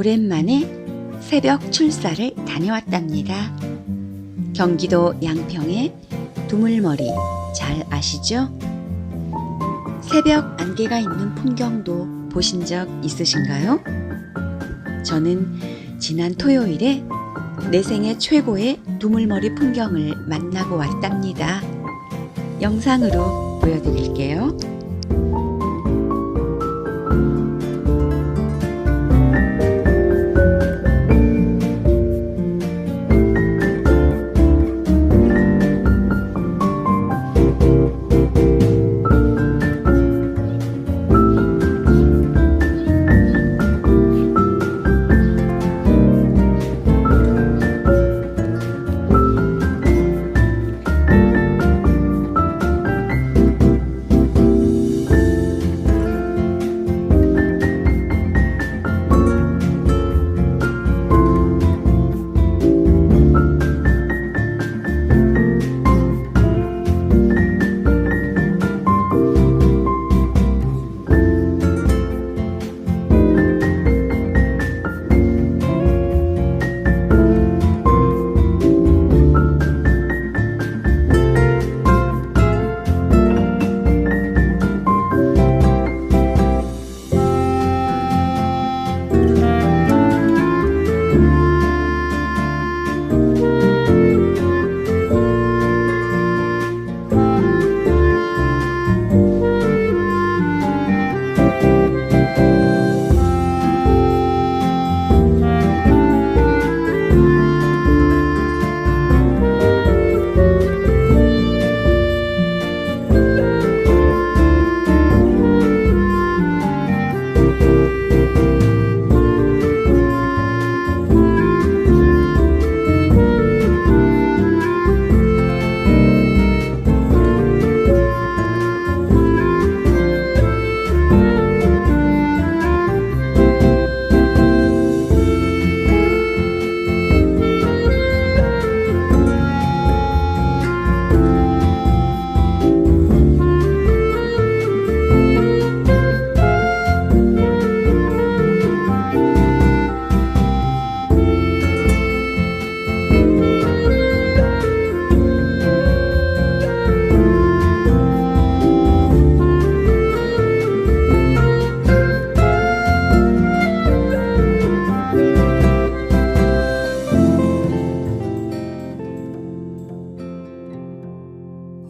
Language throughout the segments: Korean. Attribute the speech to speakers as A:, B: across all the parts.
A: 오랜만에 새벽 출사를 다녀왔답니다. 경기도 양평의 두물머리 잘 아시죠? 새벽 안개가 있는 풍경도 보신 적 있으신가요? 저는 지난 토요일에 내 생애 최고의 두물머리 풍경을 만나고 왔답니다. 영상으로 보여드릴게요.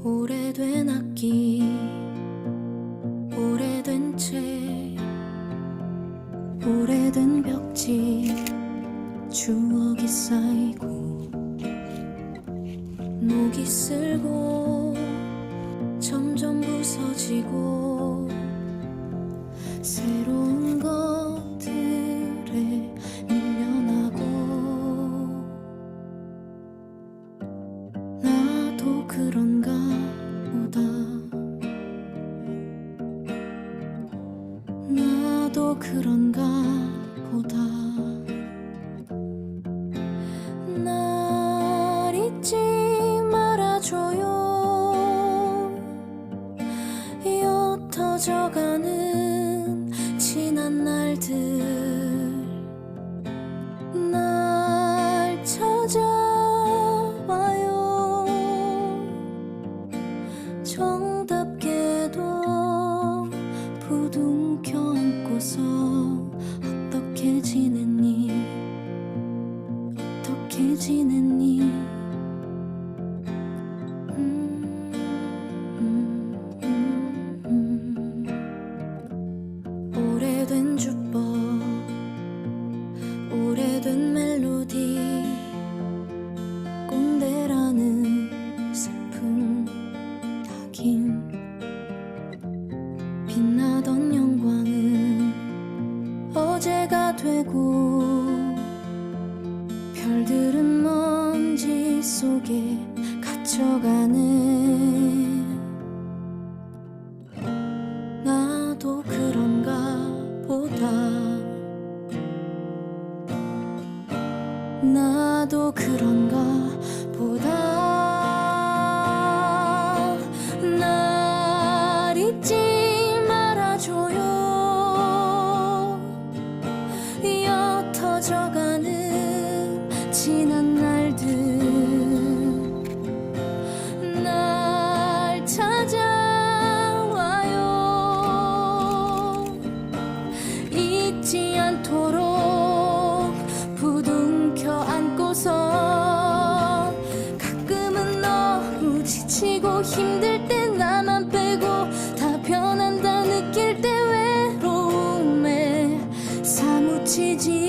B: 오래된 악기 오래된 책 오래된 벽지 추억이 쌓이고 녹이 슬고 점점 부서지고 새로운 것들에 밀려나고 나도 그런 부둥켜 안고서 어떻게 지냈니? 어떻게 지냈니 갇혀가는 나도 그런가 보다. 나도 그런 부둥켜 안고서 가끔은 너무 지치고 힘들 때 나만 빼고 다 변한다 느낄 때 외로움에 사무치지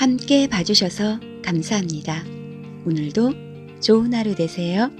A: 함께 봐주셔서 감사합니다. 오늘도 좋은 하루 되세요.